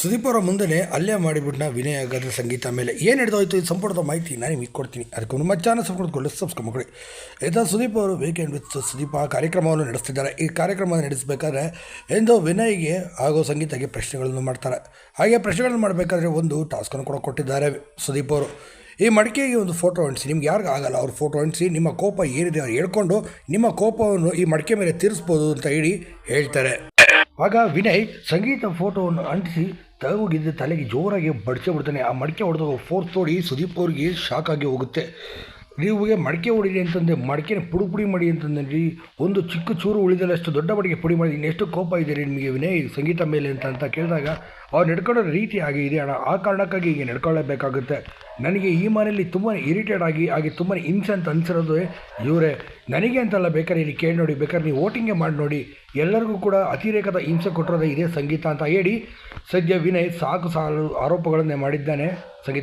ಸುದೀಪ್ ಅವರ ಮುಂದೆ ಅಲ್ಲೇ ಮಾಡಿಬಿಟ್ಟು ನಾ ವಿನಯ್ ಆಗದ ಸಂಗೀತ ಮೇಲೆ. ಏನು ಹಿಡಿದೋಯ್ತು ಈ ಸಂಪೂರ್ಣದ ಮಾಹಿತಿ ನಾನು ನಿಮಗೆ ಕೊಡ್ತೀನಿ. ಅದಕ್ಕೆ ಒಂದು ಮಚ್ಚಾನ ಸಂಪೂರ್ಣಗೊಳ್ಳಿ ಸಬ್ಸ್ಕ್ರೈಬ್ ಮಾಡಿ ಇದು ಸುದೀಪ್ ಅವರು ವೀಕೆಂಡ್ ವಿತ್ ಸುದೀಪ್ ಆ ಕಾರ್ಯಕ್ರಮವನ್ನು ನಡೆಸ್ತಿದ್ದಾರೆ. ಈ ಕಾರ್ಯಕ್ರಮವನ್ನು ನಡೆಸಬೇಕಾದ್ರೆ ಎಂದು ವಿನಯ್ಗೆ ಹಾಗೂ ಸಂಗೀತಕ್ಕೆ ಪ್ರಶ್ನೆಗಳನ್ನು ಮಾಡ್ತಾರೆ. ಹಾಗೆ ಪ್ರಶ್ನೆಗಳನ್ನು ಮಾಡಬೇಕಾದ್ರೆ ಒಂದು ಟಾಸ್ಕನ್ನು ಕೂಡ ಕೊಟ್ಟಿದ್ದಾರೆ ಸುದೀಪ್ ಅವರು. ಈ ಮಡಿಕೆಗೆ ಒಂದು ಫೋಟೋ ಅಂಟಿಸಿ. ನಿಮ್ಗೆ ಯಾರಿಗೂ ಆಗಲ್ಲ, ಅವ್ರ ಫೋಟೋ ಅಂಟಿಸಿ, ನಿಮ್ಮ ಕೋಪ ಏನಿದೆ ಅವ್ರು ಹೇಳ್ಕೊಂಡು ನಿಮ್ಮ ಕೋಪವನ್ನು ಈ ಮಡಿಕೆ ಮೇಲೆ ತೀರಿಸ್ಬೋದು ಅಂತ ಹೇಳಿ ಹೇಳ್ತಾರೆ. ಆಗ ವಿನಯ್ ಸಂಗೀತ ಫೋಟೋವನ್ನು ಅಂಟಿಸಿ ತಗೋಗಿದ್ದ ತಲೆಗೆ ಜೋರಾಗಿ ಬಡಿಸೇ ಬಿಡ್ತಾನೆ ಆ ಮಡಿಕೆ ಹೊಡೆದಾಗ ಫೋರ್ಸ್ ತೋಡಿ ಸುದೀಪ್ ಅವ್ರಿಗೆ ಶಾಕ್ ಆಗಿ ಹೋಗುತ್ತೆ. ನೀವುಗೆ ಮಡಿಕೆ ಹೊಡಿರಿ ಅಂತಂದೆ, ಮಡಿಕೆನ ಪುಡಿ ಪುಡಿ ಮಾಡಿ ಅಂತಂದ್ರಿ. ಒಂದು ಚಿಕ್ಕ ಚೂರು ಉಳಿದಲ್ಲ ಅಷ್ಟು ದೊಡ್ಡ ಮಡಿಕೆ ಪುಡಿ ಮಾಡಿ ಇನ್ನೆಷ್ಟು ಕೋಪ ಇದೆ ನಿಮಗೆ ವಿನಯ್? ಸಂಗೀತ ಮೇಲೆ ಅಂತ ಅಂತ ಕೇಳಿದಾಗ, ಅವ್ರು ನಡ್ಕೊಳ್ಳೋ ರೀತಿ ಹಾಗೆ ಇದೆ ಅಣ್ಣ. ಆ ಕಾರಣಕ್ಕಾಗಿ ಹೀಗೆ ನಡ್ಕೊಳ್ಳೇಬೇಕಾಗುತ್ತೆ. ನನಗೆ ಈ ಮನೆಯಲ್ಲಿ ತುಂಬಾ ಇರಿಟೇಟ್ ಆಗಿ, ಹಾಗೆ ತುಂಬಾ ಹಿಂಸೆ ಅಂತ ಅನ್ಸಿರೋದು ಇವರೇ, ನನಗೆ ಅಂತಲ್ಲ ಬೇಕಾದ್ರೆ ಇಲ್ಲಿ ಕೇಳಿ ನೋಡಿ ಬೇಕಾದ್ರೆ ನೀವು ವೋಟಿಂಗೇ ಮಾಡಿ ನೋಡಿ. ಎಲ್ಲರಿಗೂ ಕೂಡ ಅತಿರೇಕದ ಹಿಂಸೆ ಕೊಟ್ಟಿರೋದೇ ಇದೇ ಸಂಗೀತ ಅಂತ ಹೇಳಿ, ಸದ್ಯ ವಿನಯ್ ಸಾಕು ಸಾಲು ಆರೋಪಗಳನ್ನೇ ಮಾಡಿದ್ದಾನೆ. ಸಂಗೀತ